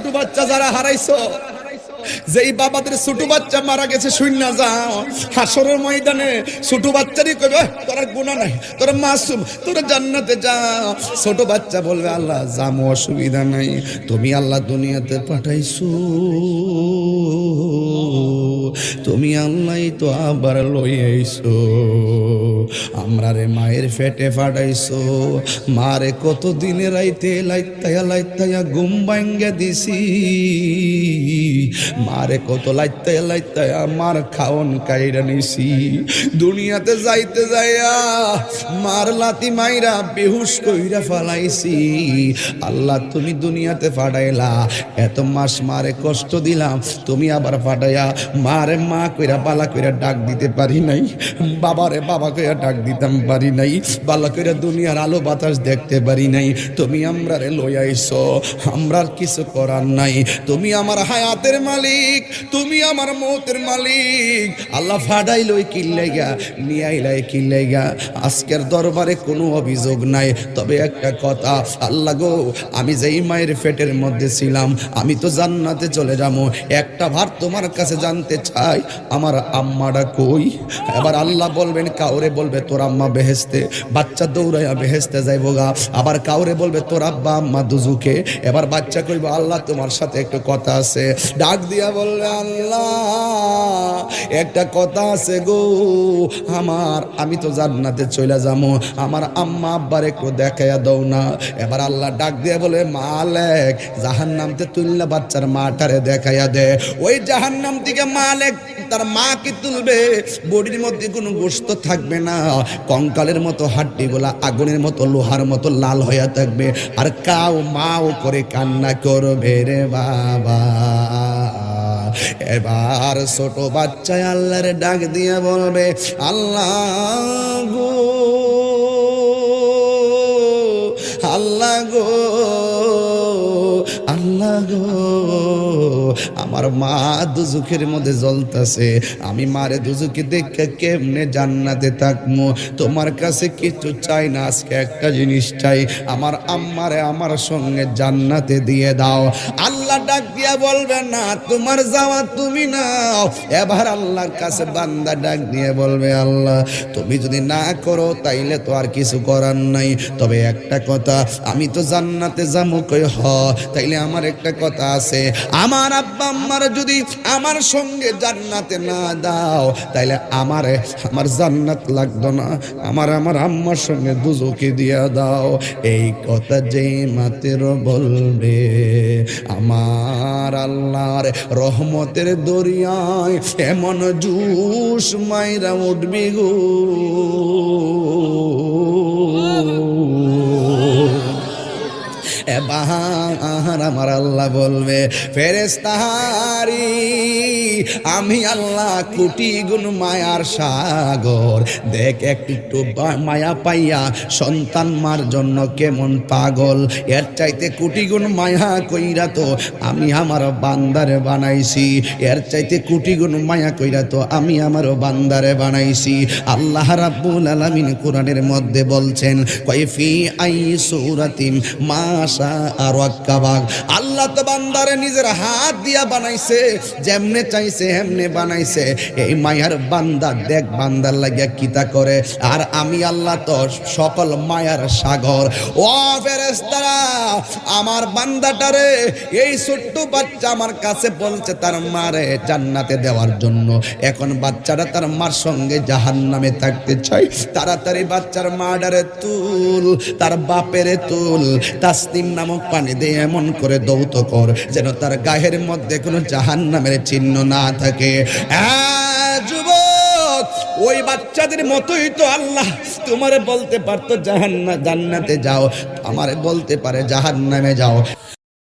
ছোট বাচ্চা যারা হারাইছো, যেই বাবাদের ছোট বাচ্চা মারা গেছে শূন্য যাও হাসরের ময়দানে ছোট বাচ্চারই কইবে তোরা গুণা নাই, তোরা মাসুম, তোরা জান্নাতে যাও ছোট বাচ্চা বলবে, আল্লাহ জামো অসুবিধা নাই, তুমি আল্লাহ দুনিয়াতে পাঠাইছো। তুমি আল্লাহ তো আবার লই আইছো আমরা রে মায়ের ফেটে ফাটাইছো। মারে কত দিনে রাইতে লাইতায়া লাইতায়া ঘুম ভাঙ্গে দিছি। মারে কত লাইতায়া লাইতায়া মার খাওন কাইরা নিছি। দুনিয়াতে যাইতে যাইয়া মার লাতি মাইরা বেহুশ কইরা ফালাইছি। আল্লাহ তুমি দুনিয়াতে ফাটাইলা, এত মাস মারে কষ্ট দিলাম, তুমি আবার ফাটাইয়া মারে মা কইরা বালা কইরা ডাক দিতে পারি নাই। বাবারে বাবা কইরা ডাক দিতাম, পারি নাই। বালা কইরা দুনিয়ার আলো বাতাস দেখতে পারি নাই। তুমি আমরা রে লই আইছো আমরার কিছু করার নাই। তুমি আমার হায়াতের মালিক, তুমি আমার মতের মালিক। আল্লাহ ফাডাই লই কিল্লাইগা নিয়ে আইলাই কিল্লাইগা আজকের দরবারে কোনো অভিযোগ নাই। তবে একটা কথা, আল্লাহ গো, আমি যেই মায়ের পেটের মধ্যে ছিলাম, আমি তো জান্নাতে চলে যাব। একটা ভার তোমার কাছে জানতে চাই, আমার আম্মাটা কই? এবার আল্লাহ বলবেন, কাউরে বলবে, তোর আম্মা বেহেস্তে বাচ্চা দৌড়াইয়া বেহেস্তে যাইবো গা। আবার কাউরে বলবে, তোর আব্বা, আম্মা দুজুকে। এবার বাচ্চা কইব, আল্লাহ, তোমার সাথে একটু কথা আছে। ডাক দিয়া বললে, আল্লাহ, একটা কথা আছে গো। আমার, আমি তো জান্নাতে চলে যাব আমার আম্মা আব্বার একটু দেখাইয়া দাও না। এবার আল্লাহ ডাক দিয়া বলে, মালেক জাহান নামতে তুললে বাচ্চার মাটারে দেখাইয়া দে। ওই জাহান নাম থেকে মালেক তার মাকে তুলবে। বডির মধ্যে কোনো গোস্ত থাকবে না। কঙ্কালের মতো হাড্ডিগুলা, আগুনের মতো, লোহার মতো লাল হইয়া থাকবে। আর কাউ মাও করে কান্না করবে রে বাবা। এবার ছোট বাচ্চায় আল্লাহর ডাক দিয়ে বলবে, আল্লাহ গো গো আমার মা দুজুকের মধ্যে জ্বলতাছে। আমি মারে দুজুকে দেখে কেমনে জান্নাতে থাকব তোমার কাছে কিছু চাই না, আজকে একটা জিনিস চাই। আমার আম্মারে আমার সঙ্গে জান্নাতে দিয়ে দাও। আল্লাহ ডাক দিয়া বলবে, না, তোমার যাওয়া তুমি নাও। এবার আল্লাহর কাছে বান্দা ডাক দিয়ে বলবে, আল্লাহ, তুমি যদি না করো, তাইলে তো আর কিছু করার নাই। তবে একটা কথা, আমি তো জান্নাতে যাব কই? হ, তাইলে আমার একটা কথা আছে। আমার আব্বা আম্মার যদি আমার সঙ্গে জান্নাতে না দাও, তাইলে আমারে, আমার জান্নাত লাগতো না। আমার আমার আম্মার সঙ্গে দুজকে দিয়া দাও। এই কথা যে মাতের বলবে, আমার আল্লাহর রহমতের দরিয়ায় এমন জুস মাইরা উঠবি গো। এবার আমার আল্লাহ বলবে ফেরেস্তাহারি আমি আল্লাহ কোটি গুণ মায়ার সাগর, দেখ একটু মায়া পাইয়া সন্তান মার জন্য কেমন পাগল, এর চাইতে কোটি গুণ মায়া কইরা তো আমি আমার বান্দারে বানাইছি, এর চাইতে কোটি গুণ মায়া কইরা তো আমি আমার বান্দারে বানাইছি। আল্লাহ রাব্বুল আলামিন কোরআনের মধ্যে বলছেন, কয়ফি আই সূরাতিম আল্লাহ তো বান্দারে নিজের হাত দিয়া বানাইছে, যেমনে চাইছে হেমনে বানাইছে। এই মায়ার বান্দা, দেখ বান্দার লাগিয়া কিতা করে। আর আমি আল্লাহ তো সকল মায়ার সাগর। ও ফেরেশতারা, আমার বান্দাটারে, এই ছোট্ট বাচ্চা আমার কাছে বলছে তার মারে জান্নাতে দেওয়ার জন্য। এখন বাচ্চাটা তার মার সঙ্গে জাহান নামে থাকতে চাই। তাড়াতাড়ি বাচ্চার মাডারে তুল, তার বাপেরে তুল, তাসনিম নামক পানি দিয়ে এমন করে দৌত কর, যেন তার গায়ের মধ্যে কোনো জাহান নামের চিহ্ন না থাকে। ওই বাচ্চাদের মতোই তো আল্লাহ। তোমারে বলতে পারতো জাহান্না জান্নাতে যাও, আমারে বলতে পারে জাহান্নামে যাও।